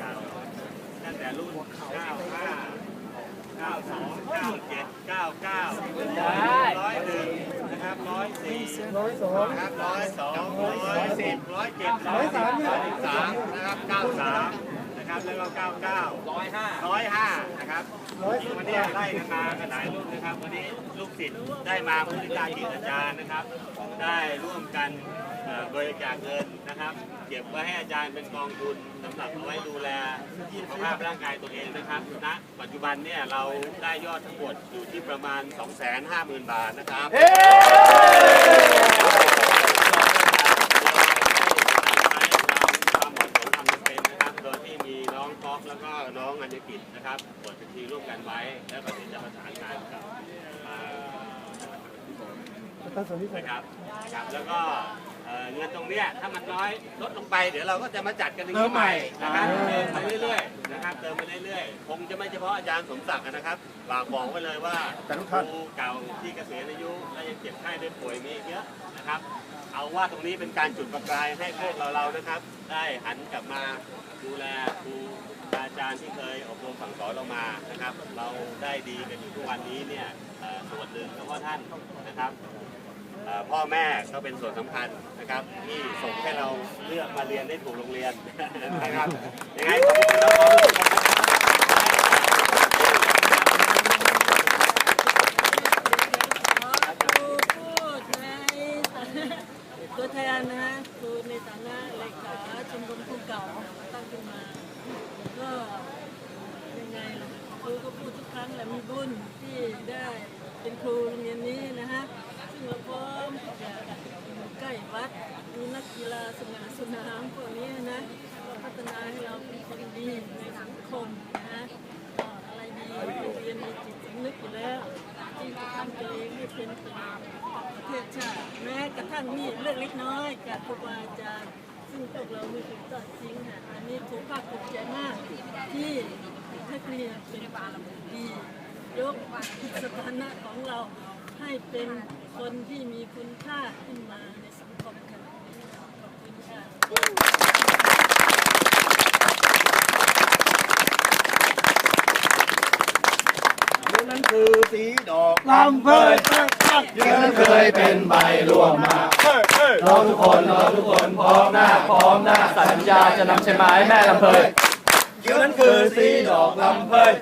ครับตั้งแต่รุ่น95 92 97 99 101นะครับ104 ร้อยสอง นะครับร้อยสองร้อยสิบร้อยเจ็ดร้อยสิบร้อยสามนะครับเก้าสาม นะครับแล้วก็เก้าเก้าร้อยห้าร้อยห้านะครับร้อยสิบวันนี้ไล่กันมากันหลายรุ่นนะครับ วันนี้ลูกศิษย์ได้มาบริการจิตอาจารย์นะครับ ได้ร่วมกันเอ่อบริจาคเงินนะครับ เก็บไว้ให้อาจารย์เป็นกองทุนสำหรับเอาไว้ดูแลสุขภาพร่างกายตัวเองนะครับณปัจจุบันเนี่ยเราได้ยอดทั้งหมดอยู่ที่ประมาณ 250,000 บาทนะครับ ความเหมาะสมทำจำเป็นนะครับ โดยที่มีน้องก๊อฟ แล้วก็น้องอัญญกิจนะครับเปิดบัญชีร่วมกันไว้ แล้วก็เดี๋ยวจะประสานงานกับอ่าตั้งสวนที่นะครับนะครับ แล้วก็เอ่อเงินตรงเนี้ยถ้ามันน้อยลดลงไปเดี๋ยวเราก็จะมาจัดกันอย่างนี้ใหม่นะครับ เติมไปเรื่อยๆ คงจะไม่เฉพาะอาจารย์สมศักดิ์นะครับฝากบอกไว้เลยว่าครูเก่าที่เกษียณอายุและยังเจ็บไข้ได้ป่วยมีอีกเยอะนะครับ เอาว่าตรงนี้เป็นการจุดประกายให้พวกเราเราๆนะครับ ได้หันกลับมาดูแลครูอาจารย์ที่เคยอบรมสั่งสอนเรามานะครับ เราได้ดีกันอยู่ทุกวันนี้เนี่ยเอ่อส่วนหนึ่งก็เพราะท่านนะครับเอ่อ พ่อแม่ก็เป็นส่วนสำคัญนะครับ ที่ส่งให้เราเลือกมาเรียนได้ถูกโรงเรียนนะครับยังไงขอบคุณน้องๆทุกคนนะครับครูพูดในตัวแทนนะฮะครูในฐานะเลขาชมรมครูเก่าตั้งขึ้นมาก็ยังไงล่ะครูก็พูดทุกครั้งแหละมีบุญที่ได้เป็นครูโรงเรียนนี้นะฮะ ซึ่งเราพร้อมใกล้วัดมีนักกีฬาสนามสนามพวกนี้นะพัฒนาให้เราเป็นคนดีในสังคมนะอะไรดีเรียนมีจิตสำนึกอยู่แล้วที่จะทำตัวเองให้เป็นประโยชน์กับประเทศชาติแม้กระทั่งนี่เรื่องเล็กน้อยกับครูบาอาจารย์ซึ่งพวกเราไม่ถูกตัดทิ้งค่ะอันนี้ถือภาคภูมิใจมากที่นักเรียนเป็นบามดียกสถานะของเรา ให้เป็นคนที่มีคุณค่าขึ้นมาในสังคมค่ะขอบคุณค่ะนั้นคือสีดอกลำเพยยืนเคยเป็นใบร่วงมาเราทุกคนเราทุกคนพร้อมหน้าพร้อมหน้าสัญญาจะนำใช่ไหมแม่ลำเพยยืนคือสีดอกลำเพย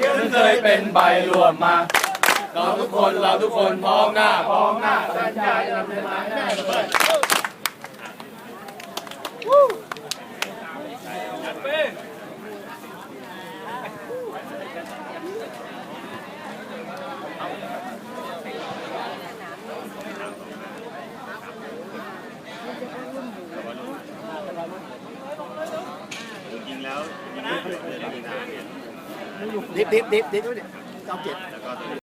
ยืนเคยเป็นใบร่วงมา เราทุกคนเราทุกคนพร้อมหน้าพร้อมหน้าสัญญาจะนำใช่ไหมแม่ลำเพยจริงๆแล้วจริงๆเดือนมีนาเนี่ยดิบดิบดิบดิบดิบเก้าเจ็ดแล้วก็